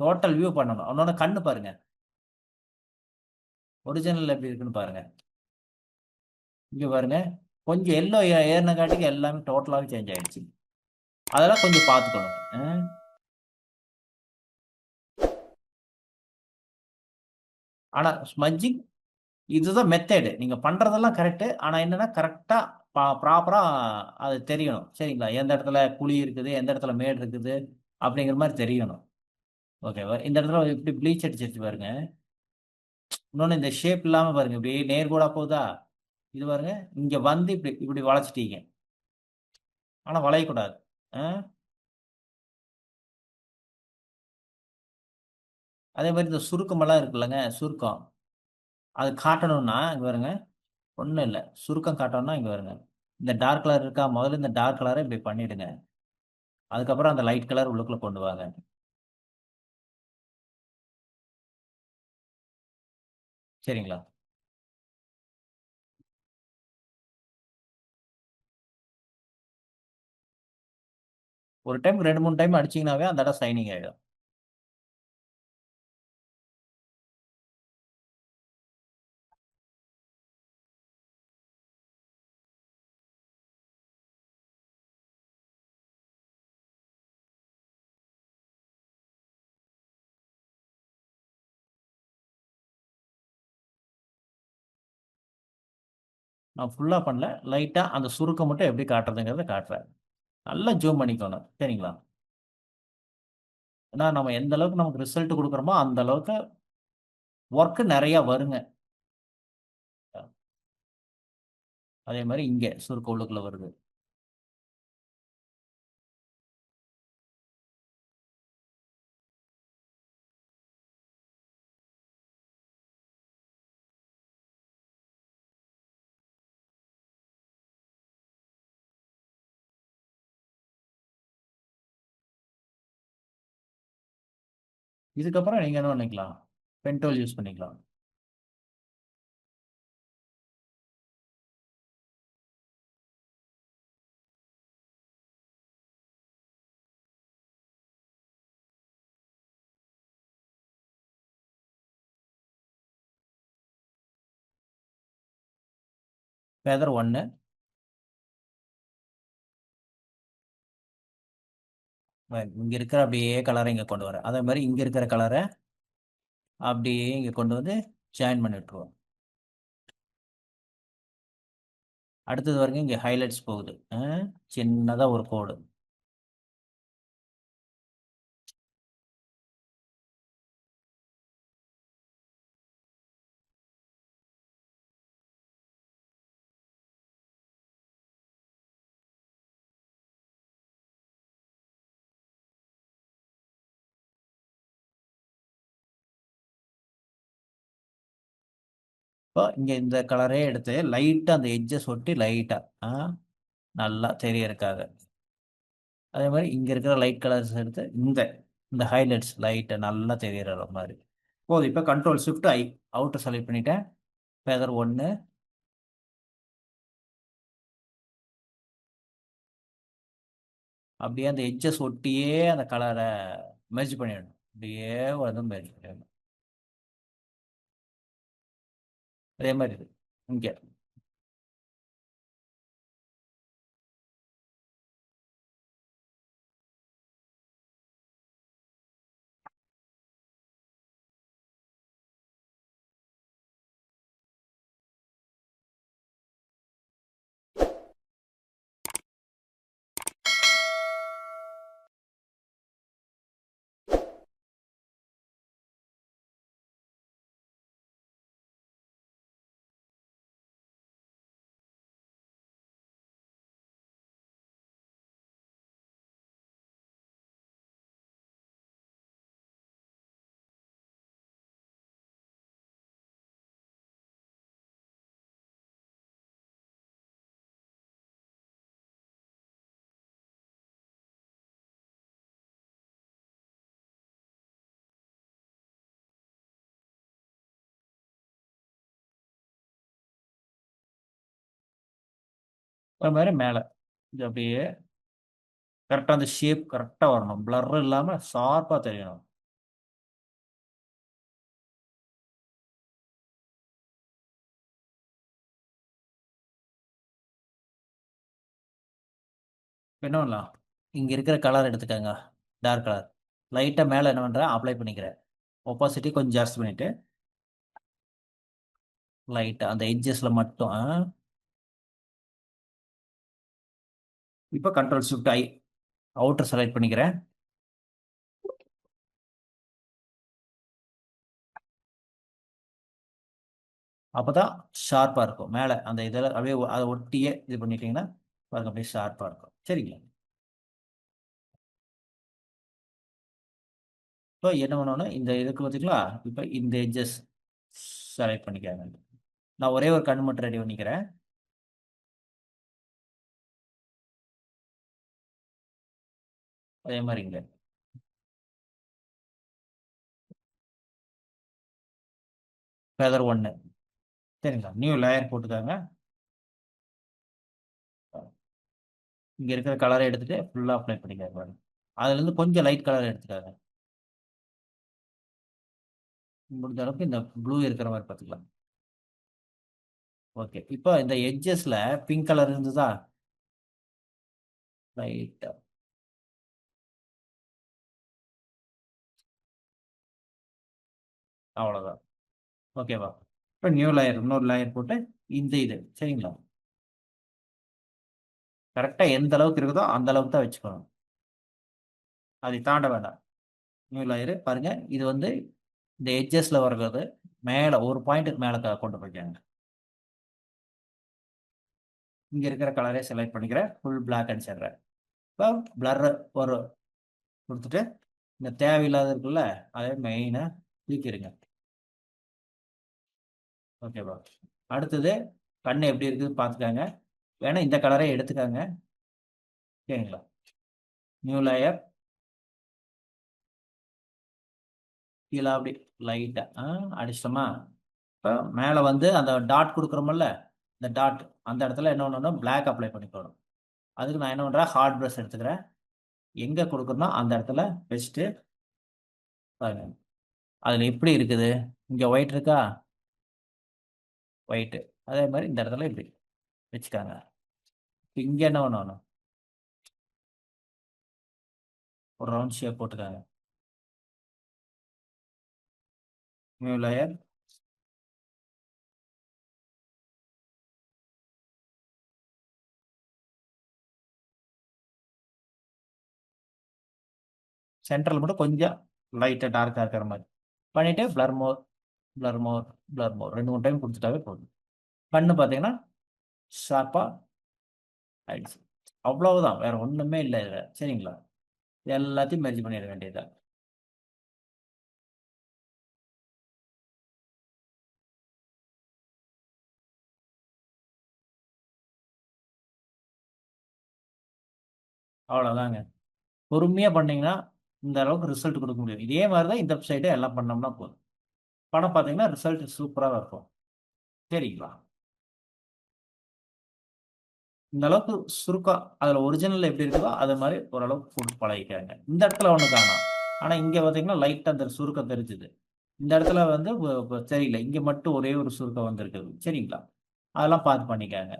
Total view பண்ணணும். அவனோட கண்ணு பாருங்க. ஒரிஜினல் எப்படி இருக்குன்னு பாருங்க. இங்க பாருங்க. கொஞ்சம் எல்லோ ஏறின காட்டிக்கு எல்லாமே டோட்டலாகவே சேஞ்ச் ஆயிடுச்சு. அதெல்லாம் கொஞ்சம் பார்த்துக்கணும். ஆனால் ஸ்மஜ்ஜிங் இதுதான் மெத்தேடு நீங்கள் பண்ணுறதெல்லாம் கரெக்டு ஆனால் என்னன்னா பா ப்ராப்பராக அது தெரியணும். சரிங்களா? எந்த இடத்துல குழி இருக்குது எந்த இடத்துல மேடு இருக்குது அப்படிங்கிற மாதிரி தெரியணும். ஓகேவா இந்த இடத்துல இப்படி ப்ளீச் அடிச்சிருச்சு பாருங்க. இன்னொன்று இந்த ஷேப் இல்லாமல் பாருங்க இப்படி நேர்கோடா போகுதா இது பாருங்க இங்கே வந்து இப்படி இப்படி வளைச்சிட்டீங்க. ஆனால் வளையக்கூடாது. ஆ? அதே மாதிரி இந்த சுருக்கமெல்லாம் இருக்குல்லங்க சுருக்கம். அது காட்டணும்னா இங்கே வருங்க ஒன்றும் இல்லை. சுருக்கம் காட்டணும்னா இங்கே வருங்க இந்த டார்க் கலர் இருக்கா முதல்ல இந்த டார்க் கலரை இப்படி பண்ணிவிடுங்க அதுக்கப்புறம் அந்த லைட் கலர் உள்ளுக்குள்ளே கொண்டு வாங்க. சரிங்களா? ஒரு டைம் ரெண்டு மூணு டைம் அடிச்சீங்கன்னாவே அந்த இடம் சைனிங் ஆகிடும் நான் ஃபுல்லாக பண்ணல. லைட்டாக அந்த சுருக்கம் மட்டும் எப்படி காட்டுறதுங்கிறத காட்டுறேன். நல்லா ஜூம் பண்ணிக்கணும் சரிங்களா? ஏன்னா நம்ம எந்த அளவுக்கு நமக்கு ரிசல்ட் கொடுக்குறோமோ அந்த அளவுக்கு ஒர்க்கு நிறையா வருங்க. அதே மாதிரி இங்கே சுருக்க உள்ளுக்குள்ளே வருது. இதுக்கப்புறம் நீங்கள் என்ன பண்ணிக்கலாம்? பென்டோல் யூஸ் பண்ணிக்கலாம். ஃபெதர் ஒன்று இங்கே இருக்கிற அப்படியே கலரை இங்கே கொண்டு வரேன் அதே மாதிரி இங்கே இருக்கிற கலரை அப்படியே இங்கே கொண்டு வந்து ஜாயின் பண்ணி விட்டுருவோம். அடுத்தது வரைக்கும் இங்கே ஹைலைட்ஸ் போகுது. சின்னதாக ஒரு கோடு இப்போ இங்கே இந்த கலரே எடுத்து லைட்டாக அந்த எட்ஜஸ் ஒட்டி லைட்டாக நல்லா தெரியறதுக்காக. அதே மாதிரி இங்கே இருக்கிற லைட் கலர்ஸ் எடுத்து இந்த இந்த ஹைலைட்ஸ் லைட்டை நல்லா தெரியற மாதிரி. போதும் இப்போ control shift I outer select பண்ணிட்டேன். பேதர் ஒன்று அப்படியே அந்த எட்ஜஸ் ஒட்டியே அந்த கலரை மெர்ஜ் பண்ணிடணும். அப்படியே வந்து மெர்ஜ் பண்ணிடணும். அதே மாதிரி இது இங்கே. மாதிரி மேலே. இது அப்படியே கரெக்டாக அந்த ஷேப் கரெக்டாக வரணும். பிளர் இல்லாமல் ஷார்ப்பாக தெரியணும். என்ன பண்ணலாம்? இங்கே இருக்கிற கலர் எடுத்துக்கோங்க. டார்க் கலர் லைட்டாக மேலே என்ன பண்ணுறேன் அப்ளை பண்ணிக்கிறேன் ஒப்பாசிட்டி கொஞ்சம் ஜாஸ்தி பண்ணிவிட்டு லைட்டாக அந்த எட்ஜஸில் மட்டும் இப்போ control shift I outer select பண்ணிக்கிறேன். அப்போ தான் ஷார்ப்பாக இருக்கும். மேலே அந்த இதில் அப்படியே அதை ஒட்டியே இது பண்ணிட்டீங்கன்னா பாருங்க அப்படியே ஷார்ப்பாக இருக்கும். சரிங்களா? இப்போ என்ன பண்ணணும் இந்த இதுக்கு பார்த்தீங்களா இப்போ இந்த எட்ஜஸ் செலக்ட் பண்ணிக்காங்க நான் ஒரே ஒரு கண் மட்டும் ரெடி பண்ணிக்கிறேன். அதே மாதிரி இங்கே ஃபெதர் ஒன்று சரிங்களா? நியூ லேயர் போட்டுக்காங்க இங்கே இருக்கிற கலரை எடுத்துகிட்டு ஃபுல்லாக அப்ளை பண்ணிக்காங்க பாருங்க. அதுலேருந்து கொஞ்சம் லைட் கலர் எடுத்துக்காங்க முடிஞ்ச அளவுக்கு இந்த ப்ளூ இருக்கிற மாதிரி பார்த்துக்கலாம். ஓகே இப்போ இந்த எட்ஜஸில் பிங்க் கலர் இருந்ததா? லைட்டாக அவ்வளோதான் ஓகேவா இப்போ நியூ லேயர் இன்னொரு லேயர் போட்டு இந்த இது சரிங்களா? கரெக்டாக எந்த அளவுக்கு இருக்குதோ அந்த அளவுக்கு தான் வச்சுக்கணும். அதை தாண்ட வேண்டாம். நியூ லேயரு பாருங்க இது வந்து இந்த எட்ஜஸில் வர்றது மேலே ஒரு பாயிண்ட்டுக்கு மேலே கொண்டு போய்க்காங்க இங்கே இருக்கிற கலரே செலக்ட் பண்ணிக்கிறேன் ஃபுல் பிளாக் அண்ட் இப்போ பிளர் ஒரு கொடுத்துட்டு இந்த தேவையில்லாத இருக்குல்ல அதே மெயினாக தூக்கிடுங்க. ஓகேவா அடுத்தது கண் எப்படி இருக்குது பார்த்துக்காங்க. வேணா இந்த கலரை எடுத்துக்காங்க. சரிங்களா? நியூ லேயர் கீழே அப்படி லைட்டாக அடிச்சிட்டோமா? இப்போ மேலே வந்து அந்த டாட் கொடுக்குறோமில்ல இந்த டாட் அந்த இடத்துல என்ன பண்ணணும் பிளாக் அப்ளை பண்ணிக்கணும் அதுக்கு நான் என்ன பண்ணுறேன் ஹார்ட் ப்ரஷ் எடுத்துக்கிறேன். எங்கே கொடுக்குறனோ அந்த இடத்துல வச்சுட்டு பாருங்க. அதில் எப்படி இருக்குது? இங்கே ஒயிட் இருக்கா? ஒயிட்டு அதே மாதிரி இந்த இடத்துல இப்படி வச்சுக்காங்க. இங்கே என்ன பண்ணணும்? ஒரு ரவுண்ட் ஷேப் போட்டுக்காங்க. நியூ லயர் சென்ட்ரல் மட்டும் கொஞ்சம் லைட்டாக டார்க்காக இருக்கிற மாதிரி. பண்ணிவிட்டு blur more blur more blur more ரெண்டு மூணு டைம் கொடுத்துட்டாவே போதும். கண்ணு பார்த்தீங்கன்னா ஷார்ப்பாக ஆயிடுச்சு. அவ்வளவுதான். வேற ஒன்றுமே இல்லை இதில். சரிங்களா? எல்லாத்தையும் மெர்ஜ் பண்ணிட வேண்டியதுதான். அவ்வளோதாங்க பொறுமையாக பண்ணீங்கன்னா இந்த அளவுக்கு ரிசல்ட் கொடுக்க முடியும். இதே மாதிரி தான் இந்த சைடு எல்லாம் பண்ணோம்னா போதும். படம் பார்த்தீங்கன்னா ரிசல்ட் சூப்பராக இருக்கும். சரிங்களா? இந்த அளவுக்கு சுருக்கம் அதில் ஒரிஜினல் எப்படி இருக்குதோ அது மாதிரி ஓரளவுக்கு போட்டு பழகிக்காங்க. இந்த இடத்துல ஒன்று காணும். ஆனால் இங்கே பார்த்தீங்கன்னா லைட்டாக அந்த சுருக்கம் தெரிஞ்சுது. இந்த இடத்துல வந்து சரியில்லை இங்கே மட்டும் ஒரே ஒரு சுருக்கம் வந்திருக்குது. சரிங்களா? அதெல்லாம் பார்த்து பண்ணிக்காங்க.